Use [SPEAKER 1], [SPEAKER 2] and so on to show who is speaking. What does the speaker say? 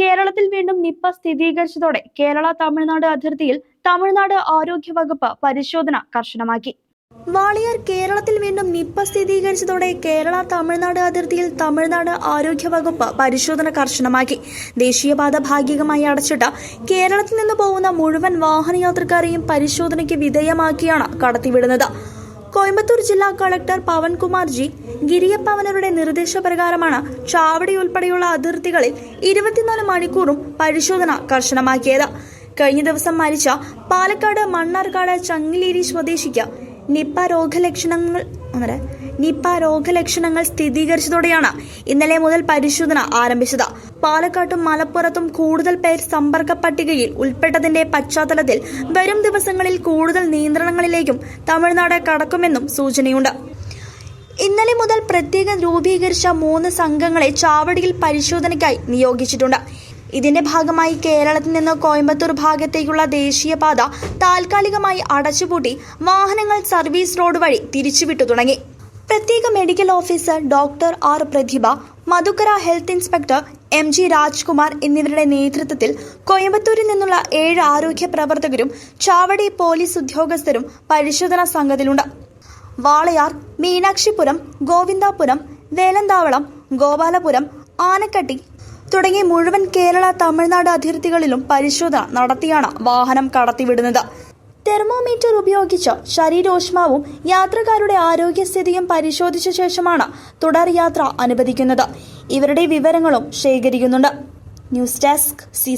[SPEAKER 1] കേരളത്തിൽ വീണ്ടും നിപ്പ സ്ഥിരീകരിച്ചതോടെ കേരള തമിഴ്നാട് അതിർത്തിയിൽ തമിഴ്നാട് ആരോഗ്യ വകുപ്പ് പരിശോധന കർശനമാക്കി. വാളിയാർ കേരളത്തിൽ വീണ്ടും നിപ്പ സ്ഥിരീകരിച്ചതോടെ കേരള തമിഴ്നാട് അതിർത്തിയിൽ തമിഴ്നാട് ആരോഗ്യ വകുപ്പ് പരിശോധന കർശനമാക്കി. ദേശീയപാത ഭാഗികമായി അടച്ചിട്ട് കേരളത്തിൽ നിന്ന് പോകുന്ന മുഴുവൻ വാഹനയാത്രക്കാരെയും പരിശോധനയ്ക്ക് വിധേയമാക്കിയാണ് കടത്തിവിടുന്നത്. കോയമ്പത്തൂർ ജില്ലാ കളക്ടർ പവൻകുമാർ ജി ഗിരിയപ്പവനരുടെ നിർദ്ദേശപ്രകാരമാണ് ചാവടി ഉൾപ്പെടെയുള്ള അതിർത്തികളിൽ ഇരുപത്തിനാല് മണിക്കൂറും പരിശോധന കർശനമാക്കിയത്. കഴിഞ്ഞ ദിവസം മരിച്ച പാലക്കാട് മണ്ണാർക്കാട് ചങ്ങിലേരി സ്വദേശിക്ക് നിപ്പ രോഗലക്ഷണങ്ങൾ നിപ്പ രോഗലക്ഷണങ്ങൾ സ്ഥിരീകരിച്ചതോടെയാണ് ഇന്നലെ മുതൽ പരിശോധന ആരംഭിച്ചത്. പാലക്കാട്ടും മലപ്പുറത്തും കൂടുതൽ പേർ സമ്പർക്ക പട്ടികയിൽ ഉൾപ്പെട്ടതിന്റെ പശ്ചാത്തലത്തിൽ വരും ദിവസങ്ങളിൽ കൂടുതൽ നിയന്ത്രണങ്ങളിലേക്കും തമിഴ്നാട് കടക്കുമെന്നും സൂചനയുണ്ട്. ഇന്നലെ മുതൽ പ്രത്യേകം രൂപീകരിച്ച മൂന്ന് സംഘങ്ങളെ ചാവടിയിൽ പരിശോധനയ്ക്കായി നിയോഗിച്ചിട്ടുണ്ട്. ഇതിന്റെ ഭാഗമായി കേരളത്തിൽ നിന്ന് കോയമ്പത്തൂർ ഭാഗത്തേക്കുള്ള ദേശീയപാത താൽക്കാലികമായി അടച്ചുപൂട്ടി വാഹനങ്ങൾ സർവീസ് റോഡ് വഴി തിരിച്ചുവിട്ടു തുടങ്ങി. പ്രത്യേക medical officer doctor R Prathibha Madukkarai health inspector M G Rajkumar എന്നിവരുടെ നേതൃത്വത്തിൽ കോയമ്പത്തൂരിൽ നിന്നുള്ള ഏഴ് ആരോഗ്യ പ്രവർത്തകരും ചാവടി പോലീസ് ഉദ്യോഗസ്ഥരും പരിശോധനാ സംഘത്തിലുണ്ട്. വാളയാർ മീനാക്ഷിപുരം ഗോവിന്ദാപുരം വേലന്താവളം ഗോപാലപുരം ആനക്കട്ടി തുടങ്ങി മുഴുവൻ കേരള തമിഴ്നാട് അതിർത്തികളിലും പരിശോധന നടത്തിയാണ് വാഹനം കടത്തിവിടുന്നത്. തെർമോമീറ്റർ ഉപയോഗിച്ച് ശരീരോഷ്മാവും യാത്രക്കാരുടെ ആരോഗ്യസ്ഥിതിയും പരിശോധിച്ച ശേഷമാണ് തുടർ യാത്ര അനുവദിക്കുന്നത്. ഇവരുടെ വിവരങ്ങളും ശേഖരിക്കുന്നുണ്ട്. News desk C